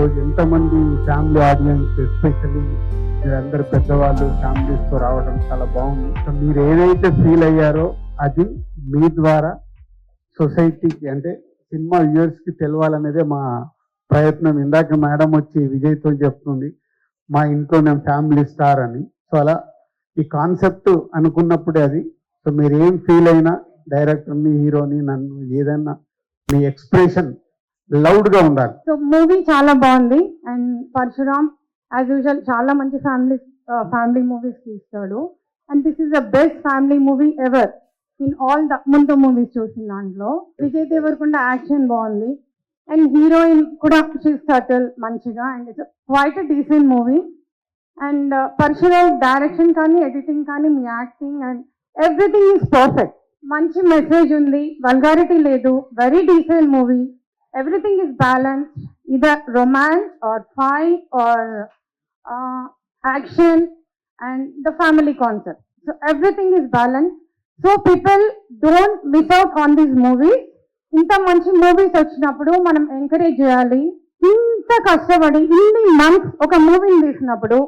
ఈరోజు ఎంతమంది family audience especially మీరందరు పెద్దవాళ్ళు ఫ్యామిలీస్తో రావడం చాలా బాగుంది. సో మీరు ఏదైతే ఫీల్ అయ్యారో అది మీ ద్వారా సొసైటీకి అంటే సినిమా వ్యూవర్స్ తెలియాలనేదే తెలవాలనేదే మా ప్రయత్నం. ఇందాక మేడం వచ్చి విజయ్తో చెప్తుంది మా ఇంట్లో మేము ఫ్యామిలీ స్టార్ అని. సో అలా ఈ కాన్సెప్ట్ అనుకున్నప్పుడే అది. సో మీరు ఏం ఫీల్ అయినా డైరెక్టర్ని హీరోని నన్ను ఏదైనా మీ ఎక్స్ప్రెషన్ లౌడ్గా ఉండాలి. సో మూవీ చాలా బాగుంది. అండ్ పరశురామ్ యాజ్ యూజువల్ చాలా మంచి ఫ్యామిలీ ఫ్యామిలీ మూవీస్ తీస్తాడు. And this is the best family movie ever in all the ముందు మూవీస్ చూసిన దాంట్లో. విజయ్ దేవరకొండ యాక్షన్ బాగుంది. అండ్ హీరోయిన్ కూడా షీస్ సటిల్ మంచిగా. And it's quite a decent movie and Parasuram direction కానీ ఎడిటింగ్ కానీ మీ acting and everything is perfect మంచి message ఉంది. వల్గారిటీ లేదు. Very decent movie everything is balance either romance or fight or action and the family concept so everything is balance so people don't miss out on this movie ఇంత మంచి movies వచ్చినప్పుడు మనం encourage చేయాలి ఇంత కష్టపడి ఇన్ని months ఒక మూవీని తీసినప్పుడు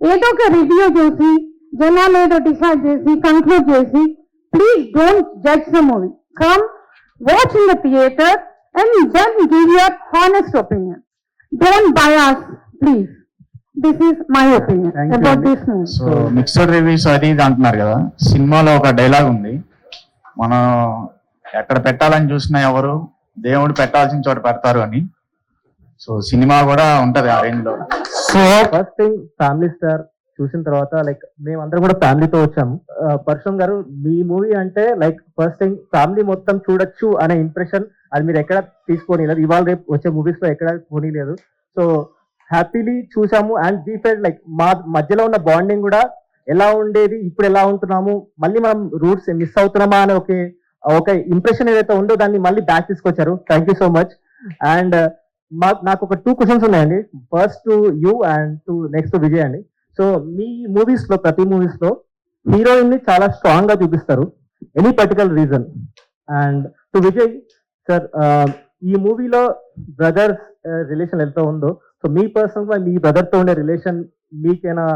ఏదో ఒక రివ్యూ చేసి జనాలు ఏదో డిసైడ్ చేసి కంక్లూడ్ చేసి please don't judge the movie come watch in the theatre and then give your honest opinion. Don't bias, please. This is my opinion Thank you, about Andy. this movie. So mixed reviews అది ఇది అంటున్నారు కదా సినిమాలో ఒక dialogue ఉంది మనం ఎక్కడ పెట్టాలని చూసినా ఎవరు దేవుడు పెట్టాల్సిన చోట పెడతారు అని సో సినిమా కూడా ఉంటది ఆ రేంజ్లో so first thing family star చూసిన తర్వాత లైక్ మేమందరం కూడా ఫ్యామిలీతో వచ్చాము పరశురం గారు మీ మూవీ అంటే లైక్ ఫస్ట్ థింగ్ ఫ్యామిలీ మొత్తం చూడొచ్చు అనే ఇంప్రెషన్ అది మీరు ఎక్కడ తీసుకోనిలేదు. ఇవాళ రేపు వచ్చే మూవీస్లో ఎక్కడ పోనీలేదు. సో హ్యాపీలీ చూసాము అండ్ వీ ఫెల్ లైక్ మా మధ్యలో ఉన్న బాండింగ్ కూడా ఎలా ఉండేది ఇప్పుడు ఎలా ఉంటున్నాము మళ్ళీ మనం రూట్స్ మిస్ అవుతున్నామా అనే ఒక ఒక ఇంప్రెషన్ ఏదైతే ఉందో దాన్ని మళ్ళీ బ్యాక్ తీసుకొచ్చారు. Thank you so much and మా నాకు ఒక టూ క్వశ్చన్స్ ఉన్నాయండి. First to you and to next Vijay అండి. సో మీ మూవీస్లో ప్రతి మూవీస్లో హీరోయిన్ని చాలా స్ట్రాంగ్గా చూపిస్తారు. Any particular reason and to Vijay sir ఈ మూవీలో బ్రదర్స్ రిలేషన్ ఎంత ఉందో సో మీ పర్సనల్గా మీ బ్రదర్తో ఉండే రిలేషన్ మీకేనా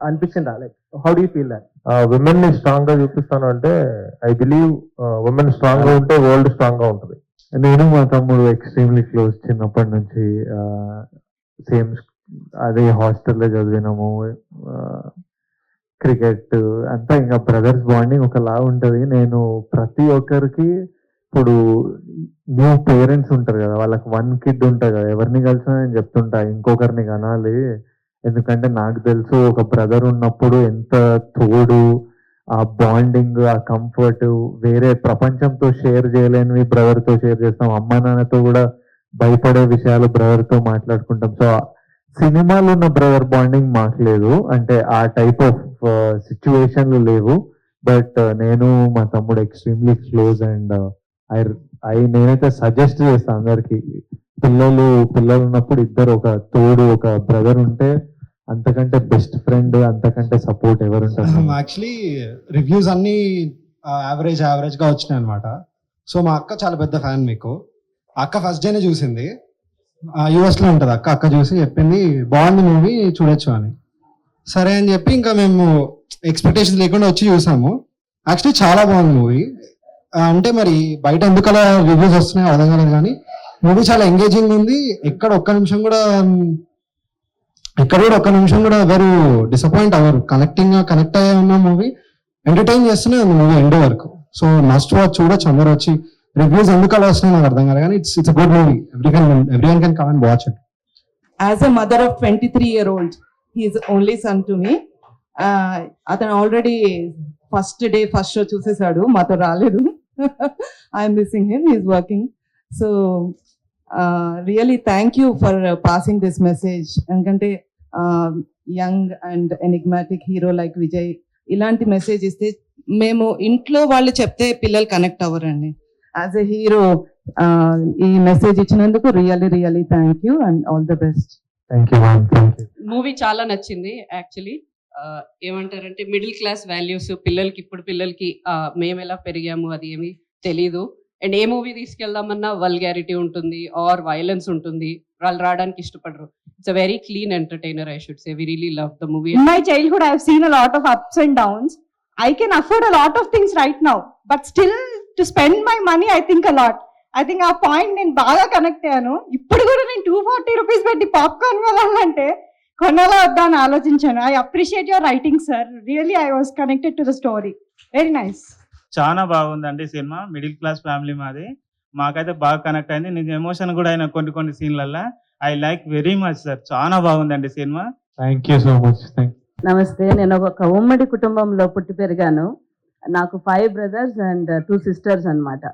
అనిపించిందా? Like how do feel that విమెన్ని స్ట్రాంగ్గా చూపిస్తాను అంటే ఐ బిలీవ్ ఉమెన్ స్ట్రాంగ్గా ఉంటే వరల్డ్ స్ట్రాంగ్గా ఉంటుంది. నేను మా తమ్ముడు ఎక్స్ట్రీమ్లీ క్లోజ్ చిన్నప్పటి నుంచి సేమ్ అదే హాస్టల్లో చదివినాము క్రికెట్ అంతా ఇంకా బ్రదర్స్ బాండింగ్ ఒకలా ఉంటుంది. నేను ప్రతి ఒక్కరికి ఇప్పుడు న్యూ పేరెంట్స్ ఉంటారు కదా వాళ్ళకి వన్ కిడ్ ఉంటుంది కదా ఎవరిని కలిసినా నేను చెప్తుంటా ఇంకొకరిని కనాలి. ఎందుకంటే నాకు తెలుసు ఒక బ్రదర్ ఉన్నప్పుడు ఎంత తోడు ఆ బాండింగ్ ఆ కంఫర్ట్ వేరే ప్రపంచంతో షేర్ చేయలేనివి బ్రదర్తో షేర్ చేస్తాం. అమ్మా నాన్నతో కూడా భయపడే విషయాలు బ్రదర్తో మాట్లాడుకుంటాం. సో సినిమాలో ఉన్న బ్రదర్ బాండింగ్ మాకు లేదు. అంటే ఆ టైప్ ఆఫ్ సిచ్యువేషన్లు లేవు. బట్ నేను మా తమ్ముడు extremely close and I I నేనైతే సజెస్ట్ చేస్తాను అందరికి. పిల్లలు పిల్లలు ఉన్నప్పుడు ఇద్దరు ఒక తోడు ఒక బ్రదర్ ఉంటే అంతకంటే బెస్ట్ ఫ్రెండ్ అంతకంటే సపోర్ట్ ఎవరు ఉంటారు యాక్చువల్లీ రివ్యూస్ అన్ని యావరేజ్ యావరేజ్గా వచ్చినాయి అనమాట సో మా అక్క చాలా పెద్ద ఫ్యాన్ మీకు. అక్క ఫస్ట్ డేనే చూసింది. యుఎస్లో అక్క అక్క చూసి చెప్పింది బాగుంది మూవీ చూడొచ్చు అని. సరే అని చెప్పి ఇంకా మేము ఎక్స్పెక్టేషన్ లేకుండా వచ్చి చూసాము. యాక్చువల్లీ చాలా బాగుంది మూవీ. అంటే మరి బయట ఎందుకు అలా రివ్యూస్ వస్తున్నాయో అర్థం కాలేదు కానీ మూవీ చాలా ఎంగేజింగ్ ఉంది. ఎక్కడ ఒక్క నిమిషం కూడా ఎక్కడ కూడా ఒక్క నిమిషం కూడా ఎవరు డిసప్పాయింట్ అవ్వరు. కనెక్టింగ్గా కనెక్ట్ అయ్యే ఉన్న మూవీ ఎంటర్టైన్ చేస్తూనే ఉంది మూవీ ఎండ్ వరకు. సో మస్ట్ వాచ్ చూడొచ్చు అందరూ వచ్చి. రివ్యూస్ ఎందుకు అలా వస్తున్నాయి నాకు అర్థం కాదు కానీ it's it's good movie every can everyone can come and watch it as a mother of twenty three year old he's only son to me అతను already first day first show చూసేసాడు. మాతో రాలేదు. I'm missing him is working so really thank you for passing this message ఎందుకంటే young and enigmatic hero like Vijay ఇలాంటి message ఇస్తే మేము ఇంట్లో వాళ్ళు చెప్తే పిల్లలు కనెక్ట్ అవ్వరండి. యాజ్ ఎ హీరో ఈ మెసేజ్ ఇచ్చినందుకు really really thank you and all the best movie చాలా నచ్చింది యాక్చువల్లీ ఏమంటారంటే మిడిల్ క్లాస్ వాల్యూస్ పిల్లలకి ఇప్పుడు పిల్లలకి ఆ, మేము ఎలా పెరిగాము అది ఏమి తెలీదు. అండ్ ఏ మూవీ తీసుకెళ్దామన్నా వల్గారిటీ ఉంటుంది ఆర్ వైలెన్స్ ఉంటుంది వాళ్ళు రావడానికి ఇష్టపడరు. It's a very clean entertainer I should say we really love the movie In my childhood, I've seen a lot of ups and downs. I can afford a lot of things right now, but still to spend my money, I think a lot. I think ఆ point నేను బాగా connect అయ్యాను. ఇప్పుడు కూడా నేను two forty rupees పెట్టి popcorn కొనాలంటే కొనాలా వద్దా అని ఆలోచించాను. I appreciate your writing sir really I was connected to the story very nice చాలా బాగుందండి సినిమా. మిడిల్ క్లాస్ ఫ్యామిలీ మాది. మాకైతే బాగా కనెక్ట్ అయింది. నేను ఎమోషన్ కూడా అయిన కొన్ని కొన్ని సీన్లల్లో. I like very much sir చాలా బాగుందండి సినిమా. థ్యాంక్ యూ సో మచ్ నమస్తే. నేను ఒక ఉమ్మడి కుటుంబంలో పుట్టి పెరిగాను. నాకు five brothers and two sisters అన్నమాట.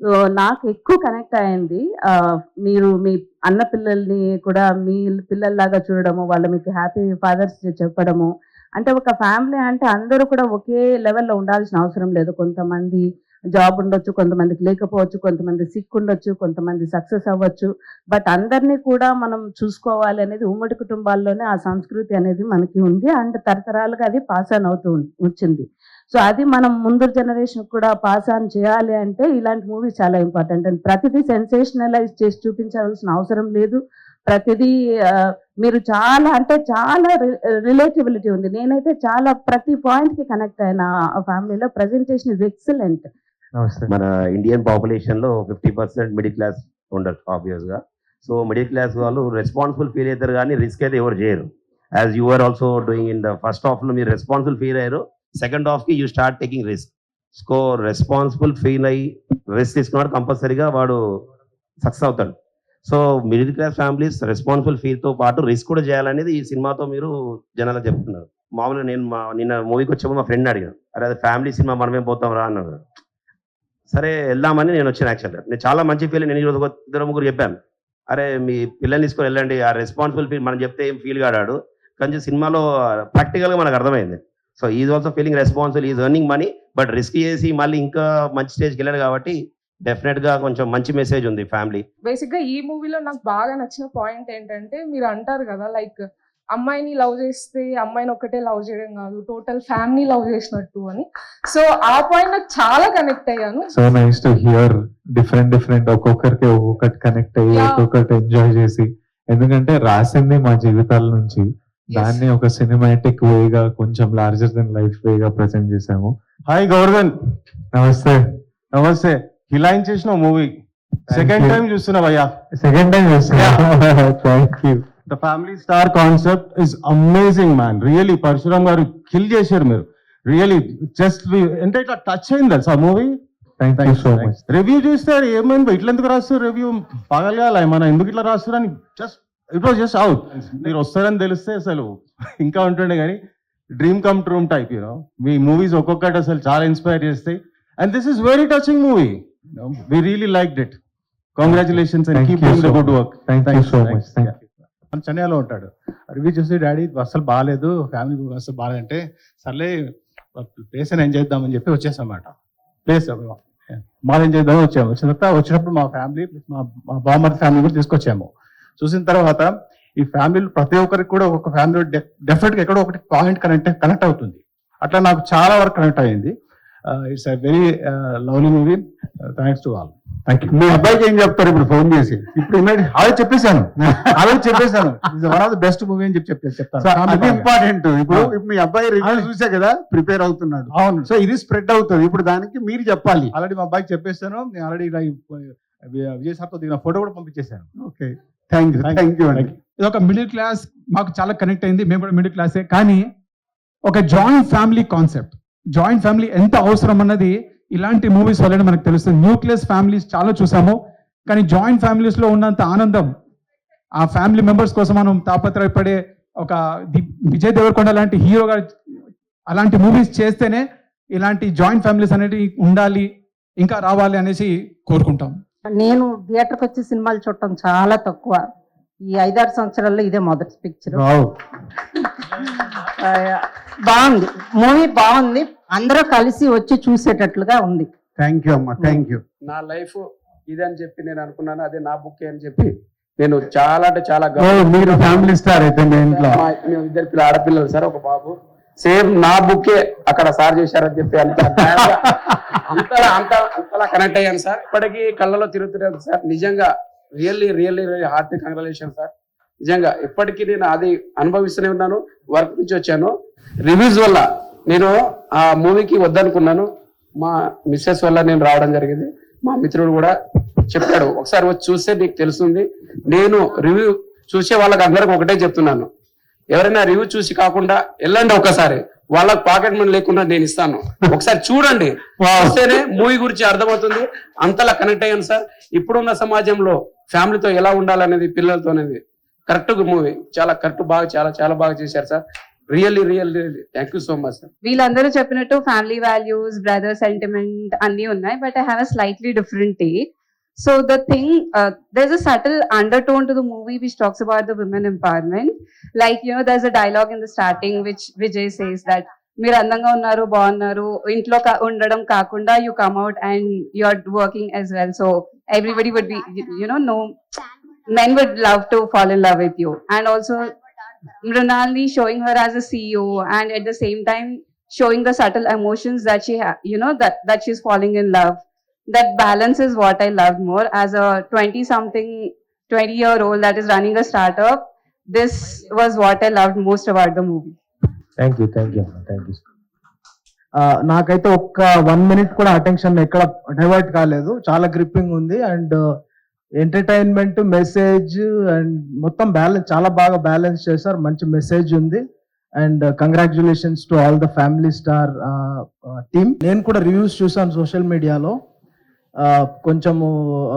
సో నాకు ఎక్కువ కనెక్ట్ అయింది uh, మీరు మీ అన్న పిల్లల్ని కూడా మీ పిల్లల్లాగా చూడడము వాళ్ళ మీకు హ్యాపీ ఫాదర్స్ చెప్పడము. అంటే ఒక ఫ్యామిలీ అంటే అందరూ కూడా ఒకే లెవెల్లో ఉండాల్సిన అవసరం లేదు. కొంతమంది జాబ్ ఉండొచ్చు కొంతమందికి లేకపోవచ్చు కొంతమంది సిక్ ఉండొచ్చు కొంతమంది సక్సెస్ అవ్వచ్చు. బట్ అందరినీ కూడా మనం చూసుకోవాలి అనేది ఉమ్మడి కుటుంబాల్లోనే ఆ సంస్కృతి అనేది మనకి ఉంది అండ్ తరతరాలుగా అది పాస్ ఆన్ అవుతూ వచ్చింది. సో అది మనం ముందు జనరేషన్ కూడా పాస్ ఆన్ చేయాలి అంటే ఇలాంటి మూవీ చాలా ఇంపార్టెంట్ అండ్ ప్రతిదీ సెన్సేషనలైజ్ చేసి చూపించాల్సిన అవసరం లేదు. ప్రతిదీ మీరు చాలా అంటే చాలా రిలేటబిలిటీ ఉంది. నేనైతే చాలా ప్రతి పాయింట్కి కనెక్ట్ అయిన ఫ్యామిలీలో ప్రజెంటేషన్ ఇస్ ఎక్సలెంట్ మన ఇండియన్ పాపులేషన్లో ఫిఫ్టీ పర్సెంట్ మిడిల్ క్లాస్ ఉండరు ఆబ్వియస్గా. సో మిడిల్ క్లాస్ వాళ్ళు రెస్పాన్సిబుల్ ఫీల్ అవుతారు కానీ రిస్క్ అయితే ఎవరు చేయరు. As you are also doing in the first హాఫ్లో మీరు రెస్పాన్సిబుల్ ఫీల్ అయ్యారు second హాఫ్కి you start taking risk so responsible feel అయ్యి రిస్క్ తీసుకున్నాడు కంపల్సరీగా వాడు సక్సెస్ అవుతాడు. So middle class families responsible ఫీల్తో పాటు రిస్క్ కూడా చేయాలనేది ఈ సినిమాతో మీరు జనాలు చెప్తున్నారు. మామూలుగా నేను మా నిన్న మూవీకి వచ్చేప్పుడు మా ఫ్రెండ్ అడిగాను. అరే అది ఫ్యామిలీ సినిమా మనమేం పోతాం రా అన్నాడు. సరే వెళ్దామని నేను వచ్చాను యాక్చువల్గా నేను చాలా మంచి ఫీల్ నేను ఈరోజు ఇద్దరు ముగ్గురు చెప్పాను. అరే మీ పిల్లల్ని తీసుకొని వెళ్ళండి ఆ రెస్పాన్సిబుల్ ఫీల్ మనం చెప్తే ఏం ఫీల్ కాడాడు. కానీ సినిమాలో ప్రాక్టికల్గా మనకు అర్థమైంది. So is also feeling responsible is earning money but risk చేసి మళ్ళీ ఇంకా మంచి స్టేజ్కి వెళ్ళాడు కాబట్టి డెఫినెట్గా కొంచెం మంచి మెసేజ్ ఉంది ఫ్యామిలీ బేసిక్గా ఈ మూవీలో నాకు బాగా నచ్చిన పాయింట్ ఏంటంటే మీరు అంటారు కదా లైక్ అమ్మాయిని లవ్ చేస్తే అమ్మాయిని ఒక్కటే లవ్ చేయడం కాదు టోటల్ ఫ్యామిలీ లవ్ చేసినట్టు అని. సో ఆ పాయింట్ నాకు చాలా కనెక్ట్ అయ్యాను. So nice to hear different different ఒక్కొక్కరికి ఒక్కొక్కటి కనెక్ట్ అయ్యి. ఒక్కొక్కటి ఎంజాయ్ చేసి. ఎందుకంటే రాసింది మా జీవితాల నుంచి. దాన్ని ఒక సినిమాటిక్ వేగా కొంచెం లార్జర్ దెన్ లైఫ్ వేగా ప్రెసెంట్ చేసాము హాయ్ గౌరవన్ నమస్తే. నమస్తే. హిలాయిన్ చేసిన మూవీ Second time చూస్తున్నా భయ్యా సెకండ్ టైం చేస్తున్నా thank you the family star concept is amazing man really Parasuram గారు కిల్ చేశారు మీరు. రియలీ జస్ట్ అంటే ఇట్లా టచ్ అయింది తెలుసా మూవీ సో మచ్ రివ్యూ చూస్తారు ఏమైంది ఇట్లా ఎందుకు రాస్తారు రివ్యూ పగలగాల మన ఎందుకు ఇట్లా రాస్తారని just it was just out మీరు వస్తారని తెలిస్తే అసలు ఇంకా ఉంటుండే కానీ dream come true type you know me movies ఒక్కొక్కటి అసలు చాలా ఇన్స్పైర్ చేస్తాయి. And this is very touching movie we really like it congratulations and keep the good. Work thank you so much thank you చెన్నైలో ఉంటాడు. Review చూసి daddy అసలు బాగాలేదు family అసలు బాగాలేదంటే సర్లే ప్లేస్ అని ఎంజాయ్ చేద్దామని చెప్పి వచ్చేసామాట ప్లేస్ మాది ఎంజాయ్ చేద్దామని వచ్చాము. వచ్చిన తర్వాత వచ్చినప్పుడు మా ఫ్యామిలీ మా మా బామ్మర్ ఫ్యామిలీ కూడా తీసుకొచ్చాము. చూసిన తర్వాత ఈ ఫ్యామిలీలో ప్రతి ఒక్కరికి కూడా ఒక ఫ్యామిలీ డెఫినెట్గా ఎక్కడో ఒకటి పాయింట్ కనెక్ట్ కనెక్ట్ అవుతుంది. అట్లా నాకు చాలా వరకు కనెక్ట్ అయింది. It's a very lovely movie. Thanks to all. మీ అబ్బాయికి ఏం చెప్తారు ఇప్పుడు ఫోన్ చేసి? ఇప్పుడు ఇమీడియట్ అదే చెప్పేశాను. అదే చెప్పేశాను. One of the best movie అని చెప్పి చెప్తాను. అది ఇంపార్టెంట్ ఇప్పుడు ఇప్పుడు మీ అబ్బాయి రివ్యూ చూసా కదా ప్రిపేర్ అవుతున్నాడు. అవును. సో ఇది స్ప్రెడ్ అవుతుంది. ఇప్పుడు దానికి మీరు చెప్పాలి. ఆల్రెడీ మా అబ్బాయికి చెప్పేస్తాను నేను ఆల్రెడీ విజయ్ సార్తో దిగిన ఫోటో కూడా పంపించేశాను. Okay thank you thank you అండి ఇది ఒక మిడిల్ క్లాస్ మాకు చాలా కనెక్ట్ అయింది. మేము కూడా మిడిల్ క్లాసే కానీ ఒక joint family concept joint family ఎంత అవసరం అన్నది ఇలాంటి మూవీస్ వల్లనే మనకు తెలుస్తుంది. న్యూక్లియస్ ఫ్యామిలీస్ చాలా చూసాము. కానీ జాయింట్ ఫ్యామిలీస్లో ఉన్నంత ఆనందం ఆ ఫ్యామిలీ మెంబర్స్ కోసం మనం తాపత్రయపడే ఒక విజయ్ దేవరకొండ లాంటి హీరో గారు అలాంటి మూవీస్ చేస్తేనే ఇలాంటి జాయింట్ ఫ్యామిలీస్ అనేవి ఉండాలి ఇంకా రావాలి అనేసి కోరుకుంటాం. నేను థియేటర్కి వచ్చి సినిమాలు చూడటం చాలా తక్కువ. ఈ ఐదారు సంవత్సరాల్లో ఇదే మొదటి పిక్చర్ బాగుంది. మూవీ బాగుంది. అందరూ కలిసి వచ్చి చూసేటట్లుగా ఉంది. థ్యాంక్ యూ అమ్మా. థ్యాంక్ యూ నా లైఫ్ ఇదని చెప్పి నేను అనుకున్నాను. అదే నా బుక్ అని చెప్పి నేను చాలా అంటే చాలా మీరు ఫ్యామిలీ స్టార్ అయితే మీ ఇంట్లో. మేము ఇద్దరు పిల్ల ఆడపిల్లలు సార్ ఒక బాబు. సేమ్ నా బుక్కే అక్కడ సార్ చేశారని చెప్పి అంత అంతలా అంత అంతలా కనెక్ట్ అయ్యాను సార్. ఇప్పటికీ కళ్ళలో తిరుగుతున్నాను సార్. నిజంగా really really really heart congratulation sir. నిజంగా ఇప్పటికీ నేను అది అనుభవిస్తూనే ఉన్నాను. వర్క్ నుంచి వచ్చాను. రివ్యూస్ వల్ల నేను ఆ మూవీకి వద్దనుకున్నాను. మా మిస్సెస్ వల్ల నేను రావడం జరిగింది. మా మిత్రుడు కూడా చెప్పాడు ఒకసారి వచ్చి చూస్తే నీకు తెలుస్తుంది. నేను రివ్యూ చూసే వాళ్ళకి అందరికి ఒకటే చెప్తున్నాను. ఎవరైనా రివ్యూ చూసి కాకుండా వెళ్ళండి ఒకసారి వాళ్ళకి పాకెట్ మనీ లేకుండా నేను ఇస్తాను. ఒకసారి చూడండి. వస్తేనే మూవీ గురించి అర్థమవుతుంది. అంతలా కనెక్ట్ అయ్యాను సార్. ఇప్పుడున్న సమాజంలో ఫ్యామిలీతో ఎలా ఉండాలనేది పిల్లలతో అనేది కరెక్ట్ మూవీ చాలా కరెక్ట్ బాగా చాలా చాలా బాగా చేశారు sir. Really really thank you so much sir వీళ్ళందరూ చెప్పినట్టు ఫ్యామిలీ వాల్యూస్ బ్రదర్ సెంటిమెంట్ అన్ని ఉన్నాయి but I have a slightly different take so the thing there's a subtle undertone to the movie which talks about the women empowerment like you know there's a dialogue in the starting which vijay says that మీరు అందంగా ఉన్నారు బాగున్నారు ఇంట్లో కా- ఉండడం కాకుండా you come out and you are working as well so everybody would be you know no men would love to fall in love with you and also Mrinalini showing her as a CEO and at the same time showing the subtle emotions that she ha- you know that that she's falling in love that balance is what i loved more as a 20 something 20 year old that is running a startup this was what i loved most about the movie thank you thank you thank you నాకైతే ఒక్క one minute కూడా attention ఎక్కడ divert కాలేదు చాలా gripping ఉంది and entertainment message and మొత్తం balance చాలా బాగా బ్యాలెన్స్ చేశారు. మంచి మెసేజ్ ఉంది. And congratulations to all the family star team నేను కూడా రివ్యూస్ చూసాను సోషల్ మీడియాలో కొంచెము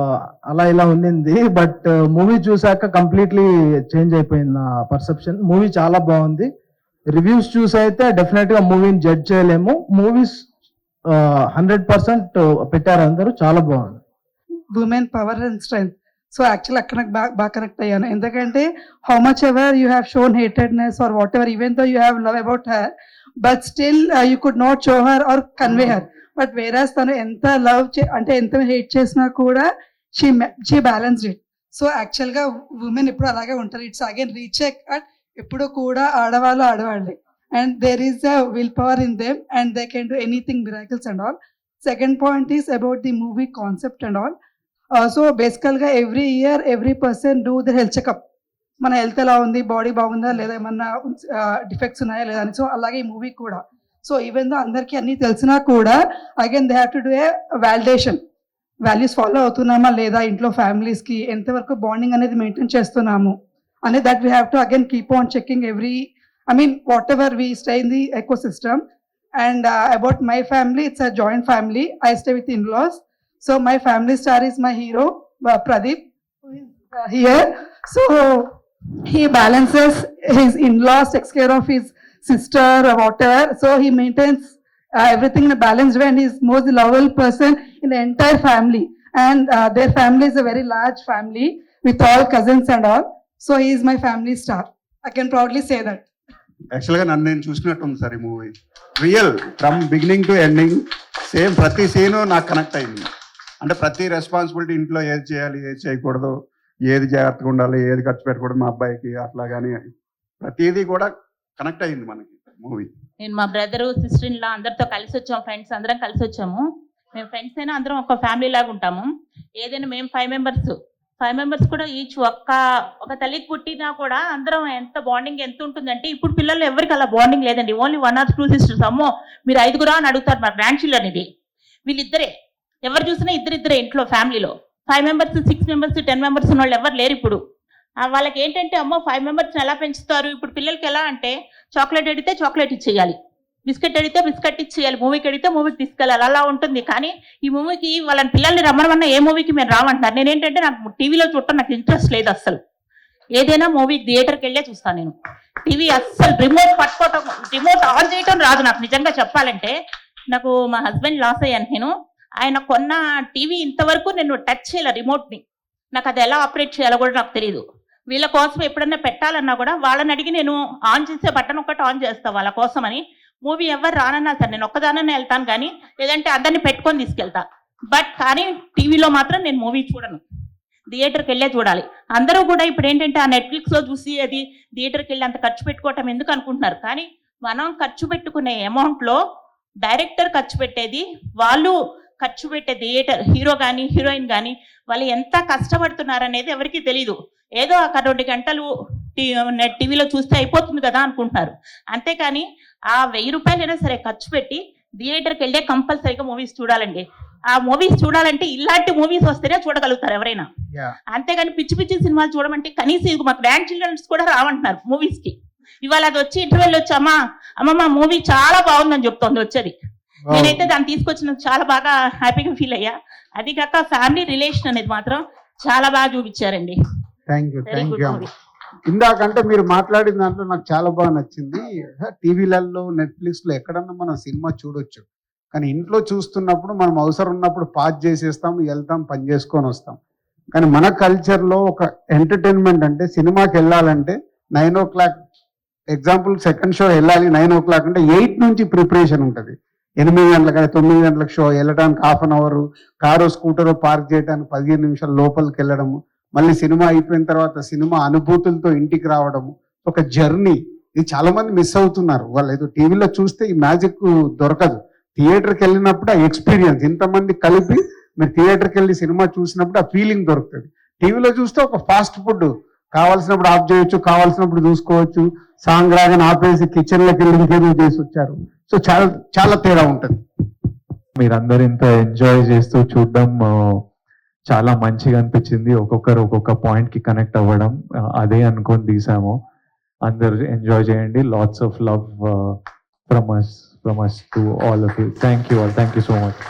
uh, అలా ఇలా ఉండింది. బట్ మూవీ చూసాక కంప్లీట్లీ చేంజ్ అయిపోయింది నా పర్సెప్షన్ మూవీ చాలా బాగుంది. రివ్యూస్ చూసి అయితే డెఫినెట్గా మూవీని జడ్జ్ చేయలేము. మూవీస్ హండ్రెడ్ పర్సెంట్ పెట్టారు అందరూ. చాలా బాగుంది. Women power and strength so actual అక్కడ నాకు బాగా బాగా కనెక్ట్ అయ్యాను. ఎందుకంటే how much ever you have shown hatedness or what ever even though you have love about her but still you could not show her or convey her but whereas తను ఎంత love అంటే ఎంత hate చేసినా కూడా she she balance it so యాక్చువల్గా women ఎప్పుడు అలాగే ఉంటారు. ఇట్స్ అగైన్ రీచెక్ అట్ ఎప్పుడు కూడా ఆడవాళ్ళు ఆడవాళ్ళే. And there is a will power in them and they can do anything miracles and all second point is about the movie concept and all so బేసికల్గా every year every person do the health checkup మన health ఎలా ఉంది? Body బాగుందా? లేదా ఏమన్నా defects ఉన్నాయా? లేదా అని. సో అలాగే ఈ మూవీ కూడా. సో ఈవెన్ దో అందరికీ అన్నీ తెలిసినా కూడా again they have to do a validation values follow అవుతున్నామా? లేదా ఇంట్లో ఫ్యామిలీస్కి ఎంతవరకు బాండింగ్ అనేది మెయింటైన్ చేస్తున్నాము? అనే that we have to again keep on checking every I mean what ever we stay in the eco system and about my family it's a joint family I stay with in laws So my family star is my hero, uh, Pradeep, who is uh, here. So he balances his in-laws, takes care of his sister or whatever. So he maintains uh, everything in a balanced way and he's most lovable person in the entire family. And uh, their family is a very large family with all cousins and all. So he is my family star. I can proudly say that. యాక్చువల్గా నన్ను నేను చూసినట్టు ఉంది sir ఈ movie real from beginning to ending same ప్రతి scene నాకు connect అయింది అంటే ప్రతి రెస్పాన్సిబిలిటీ ఇంట్లో ఏది చేయాలి ఏది చేయకూడదు ఏది జాగ్రత్తగా ఉండాలి ఏది ఖర్చు పెట్టకూడదు మా అబ్బాయికి అట్లా కానీ ప్రతిదీ కూడా కనెక్ట్ అయింది మనకి మూవీ. నేను మా బ్రదరు సిస్టర్ ఇన్ అందరితో కలిసి వచ్చాము ఫ్రెండ్స్ అందరం కలిసి వచ్చాము. మేము ఫ్రెండ్స్ అయినా అందరం ఒక ఫ్యామిలీ లాగా ఉంటాము. ఏదైనా మేము ఫైవ్ మెంబర్స్ ఫైవ్ మెంబర్స్ కూడా ఈచ్ ఒక్క ఒక తల్లికి పుట్టినా కూడా అందరం ఎంత బాండింగ్ ఎంత ఉంటుందంటే ఇప్పుడు పిల్లలు ఎవరికి అలా బాండింగ్ లేదండి. Only one or two sisters అమ్మో మీరు ఐదుగురా అని అడుగుతారు మా గ్రాండ్ చిల్డ్రన్ ఇది. వీళ్ళిద్దరే. ఎవరు చూసినా ఇద్దరిద్దరే ఇంట్లో ఫ్యామిలీలో. Five members six members ten members ఉన్న వాళ్ళు ఎవరు లేరు ఇప్పుడు. వాళ్ళకి ఏంటంటే అమ్మో ఫైవ్ మెంబర్స్ని ఎలా పెంచుతారు? ఇప్పుడు పిల్లలకి ఎలా అంటే చాక్లెట్ అడిగితే చాక్లెట్ ఇచ్చేయాలి. బిస్కెట్ అడిగితే బిస్కెట్ ఇచ్చేయాలి. మూవీకి అడిగితే మూవీకి తీసుకెళ్ళాలి. అలా ఉంటుంది. కానీ ఈ మూవీకి వాళ్ళని పిల్లల్ని రమ్మనమన్నా ఏ మూవీకి మేము రామంటారు నేను ఏంటంటే నాకు టీవీలో చూడటం నాకు ఇంట్రెస్ట్ లేదు అస్సలు. ఏదైనా మూవీ థియేటర్కి వెళ్ళే చూస్తాను నేను. టీవీ అస్సలు రిమోట్ పట్టుకోవటం రిమోట్ ఆన్ చేయటం రాదు నాకు. నిజంగా చెప్పాలంటే నాకు మా హస్బెండ్ లాస్ అయ్యాను నేను. ఆయన కొన్న టీవీ ఇంతవరకు నేను టచ్ చేయలే రిమోట్ని. నాకు అది ఎలా ఆపరేట్ చేయాలో కూడా నాకు తెలియదు వీళ్ళ కోసం ఎప్పుడన్నా పెట్టాలన్నా కూడా వాళ్ళని అడిగి నేను ఆన్ చేసే బటన్ ఒకటి ఆన్ చేస్తాను వాళ్ళ కోసం అని మూవీ ఎవరు రానన్నా సరే నేను ఒక్కదాననే వెళ్తాను కానీ లేదంటే అందరిని పెట్టుకొని తీసుకెళ్తా. బట్ కానీ టీవీలో మాత్రం నేను మూవీ చూడను. థియేటర్కి వెళ్ళే చూడాలి. అందరూ కూడా ఇప్పుడు ఏంటంటే ఆ నెట్ఫ్లిక్స్లో చూసి అది థియేటర్కి వెళ్ళి అంత ఖర్చు పెట్టుకోవటం ఎందుకు అనుకుంటున్నారు? కానీ మనం ఖర్చు పెట్టుకునే అమౌంట్లో డైరెక్టర్ ఖర్చు పెట్టేది వాళ్ళు ఖర్చు పెట్టే థియేటర్ హీరో కానీ హీరోయిన్ కానీ వాళ్ళు ఎంత కష్టపడుతున్నారు అనేది ఎవరికి తెలియదు ఏదో ఒక రెండు గంటలు టీవీలో చూస్తే అయిపోతుంది కదా అనుకుంటున్నారు. అంతేకాని ఆ వెయ్యి రూపాయలైనా సరే ఖర్చు పెట్టి థియేటర్కి వెళ్ళే కంపల్సరీగా మూవీస్ చూడాలండి. ఆ మూవీస్ చూడాలంటే ఇలాంటి మూవీస్ వస్తేనే చూడగలుగుతారు ఎవరైనా. అంతేగాని పిచ్చి పిచ్చి సినిమాలు చూడమంటే కనీసం ఇది మా గ్రాండ్ చిల్డ్రన్స్ కూడా రావంటున్నారు మూవీస్కి ఇవాళ అది వచ్చి ఇంటర్వెల్ వచ్చి అమ్మా అమ్మమ్మ మూవీ చాలా బాగుందని చెప్తోంది వచ్చేది. నేనైతే దాన్ని తీసుకొచ్చిన చాలా బాగా హ్యాపీగా ఫీల్ అయ్యా. అది కాక ఫ్యామిలీ రిలేషన్ అనేది మాత్రం చాలా బాగా చూపించారండి. థ్యాంక్ యూ థ్యాంక్ యూ ఇందాకంటే మీరు మాట్లాడిన దాంట్లో నాకు చాలా బాగా నచ్చింది. టీవీలలో నెట్ఫ్లిక్స్లో ఎక్కడన్నా మనం సినిమా చూడొచ్చు. కానీ ఇంట్లో చూస్తున్నప్పుడు మనం అవసరం ఉన్నప్పుడు పాజ్ చేసేస్తాం వెళ్తాం పని చేసుకొని వస్తాం. కానీ మన కల్చర్లో ఒక ఎంటర్టైన్మెంట్ అంటే సినిమాకి వెళ్ళాలంటే nine o'clock example second show వెళ్ళాలి నైన్ ఓ క్లాక్ అంటే ఎయిట్ నుంచి ప్రిపరేషన్ ఉంటుంది. ఎనిమిది గంటలకు కానీ తొమ్మిది గంటలకు షో వెళ్ళడానికి half an hour car scooter park చేయడానికి పదిహేను నిమిషాలు లోపలికి వెళ్ళడము మళ్ళీ సినిమా అయిపోయిన తర్వాత సినిమా అనుభూతులతో ఇంటికి రావడము. ఒక జర్నీ ఇది చాలా మంది మిస్ అవుతున్నారు. వాళ్ళు ఏదో టీవీలో చూస్తే ఈ మ్యాజిక్ దొరకదు. థియేటర్కి వెళ్ళినప్పుడు ఆ ఎక్స్పీరియన్స్ ఇంతమంది కలిపి మీరు థియేటర్కి వెళ్ళి సినిమా చూసినప్పుడు ఆ ఫీలింగ్ దొరుకుతుంది. టీవీలో చూస్తే ఒక ఫాస్ట్ ఫుడ్ కావాల్సినప్పుడు ఆఫ్ చేయొచ్చు కావాల్సినప్పుడు చూసుకోవచ్చు. సాంగ్ రాగానే ఆపేసి కిచెన్లోకి వెళ్ళి ఇంకేదో చేసి వచ్చారు. సో చాలా చాలా తేడా ఉంటుంది. మీరందరూ ఇంత ఎంజాయ్ చేస్తూ చూడడం చాలా మంచిగా అనిపించింది. ఒక్కొక్కరు ఒక్కొక్క పాయింట్కి కనెక్ట్ అవ్వడం అదే అనుకొని తీసాము. అందరు ఎంజాయ్ చేయండి. Lots of love from us from us to all of you thank you all thank you so much